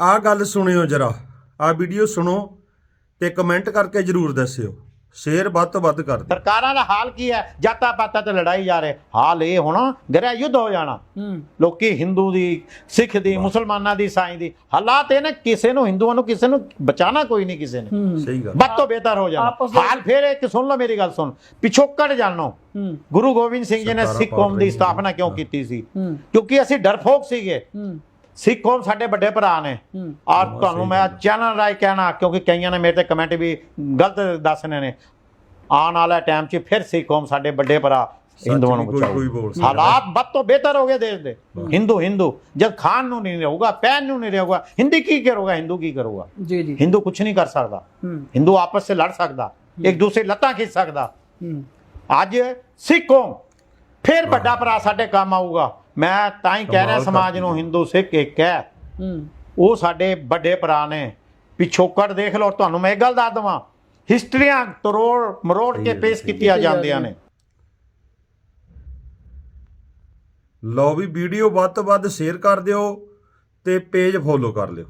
ਆ ਗੱਲ ਸੁਣਿਓ ਜਰਾ ਆ ਵੀਡੀਓ ਸੁਣੋ ਤੇ ਕਮੈਂਟ ਕਰਕੇ ਜਰੂਰ ਦੱਸਿਓ। ਸ਼ੇਅਰ ਵੱਧ ਤੋਂ ਵੱਧ ਕਰ ਦਿਓ। ਸਰਕਾਰਾਂ ਦਾ ਹਾਲ ਕੀ ਹੈ? ਜਾਤਾਂ ਪਾਤਾਂ ਤੇ ਲੜਾਈ ਜਾ ਰਹੇ। ਹਾਲ ਇਹ ਹੋਣਾ ਗ੍ਰਹਿ ਯੁੱਧ ਹੋ ਜਾਣਾ। ਹੂੰ। ਲੋਕੀ ਹਿੰਦੂ ਦੀ ਸਿੱਖ ਦੀ ਮੁਸਲਮਾਨਾਂ ਦੀ ਸਾਈਂ ਦੀ ਹਾਲਾਤ ਇਹ ਨੇ ਕਿਸੇ ਨੂੰ ਹਿੰਦੂਆਂ ਨੂੰ ਕਿਸੇ ਨੂੰ ਬਚਾਣਾ ਕੋਈ ਨਹੀਂ ਕਿਸੇ ਨੇ। ਹੂੰ। ਸਹੀ ਗੱਲ। ਵੱਧ ਤੋਂ ਬਿਹਤਰ ਹੋ ਜਾਣਾ। ਆਪਸ ਵਿੱਚ- ਹਾਲ ਫੇਰ ਇੱਕ ਸੁਣ ਲਓ ਮੇਰੀ ਗੱਲ ਸੁਣ। ਪਿਛੋਕੜ ਜਾਣੋ। ਹੂੰ। ਗੁਰੂ ਗੋਬਿੰਦ ਸਿੰਘ ਜੀ ਨੇ ਸਿੱਖ ਕੌਮ ਦੀ ਸਥਾਪਨਾ ਕਿਉਂ ਕੀਤੀ ਸੀ? ਹੂੰ। ਕਿਉਂਕਿ ਅਸੀਂ ਡਰਪੋਕ ਸੀਗੇ। ਹੂੰ। ਸਿੱਖ ਕੌਮ ਸਾਡੇ ਵੱਡੇ ਭਰਾ ਨੇ। ਔਰ ਤੁਹਾਨੂੰ ਮੈਂ ਚੈਨਲ ਰਾਈ ਕਹਿਣਾ ਕਿਉਂਕਿ ਕਈਆਂ ਨੇ ਮੇਰੇ ਤੇ ਕਮੈਂਟ ਵੀ ਗਲਤ ਦੱਸਣੇ ਨੇ। ਆਉਣ ਵਾਲਾ ਟਾਈਮ 'ਚ ਫਿਰ ਸਿੱਖ ਕੌਮ ਸਾਡੇ ਵੱਡੇ ਭਰਾ ਹਿੰਦੂਆਂ ਨੂੰ ਬਚਾਓ। ਹਾਲਾਤ ਵੱਧ ਤੋਂ ਬਿਹਤਰ ਹੋ ਗਏ ਦੇਸ਼ ਦੇ। ਹਿੰਦੂ ਹਿੰਦੂ ਜਦ ਖਾਨ ਨੂੰ ਨਹੀਂ ਰਹੂਗਾ ਪੈਨ ਨੂੰ ਨਹੀਂ ਰਹੂਗਾ ਹਿੰਦੀ ਕੀ ਕਰੂਗਾ ਹਿੰਦੂ ਕੀ ਕਰੂਗਾ? ਜੀ ਜੀ। ਹਿੰਦੂ ਕੁਝ ਨਹੀਂ ਕਰ ਸਕਦਾ। ਹਿੰਦੂ ਆਪਸ ਵਿੱਚ ਲੜ ਸਕਦਾ ਇੱਕ ਦੂਸਰੇ ਲੱਤਾਂ ਖਿੱਚ ਸਕਦਾ। ਅੱਜ ਸਿੱਖ ਕੌਮ ਫਿਰ ਵੱਡਾ ਭਰਾ ਸਾਡੇ ਕੰਮ ਆਊਗਾ। ਮੈਂ ਤਾਂ ਹੀ ਕਹਿ ਰਿਹਾ ਸਮਾਜ ਨੂੰ। ਹਿੰਦੂ ਸਿੱਖ ਇੱਕ ਹੈ। ਉਹ ਸਾਡੇ ਵੱਡੇ ਭਰਾ ਨੇ। ਪਿਛੋਕੜ ਦੇਖ ਲਓ ਤੁਹਾਨੂੰ ਮੈਂ ਇੱਕ ਗੱਲ ਦੱਸ ਦਵਾਂ। ਹਿਸਟਰੀਆਂ ਤਰੋੜ ਮਰੋੜ ਕੇ ਪੇਸ਼। ਕੀਤੀਆਂ ਜਾਂਦੀਆਂ। ਨੇ। ਲਓ ਵੀ ਵੀਡੀਓ ਵੱਧ ਤੋਂ ਵੱਧ ਸ਼ੇਅਰ ਕਰ ਦਿਓ ਤੇ ਪੇਜ ਫੋਲੋ ਕਰ ਲਿਓ।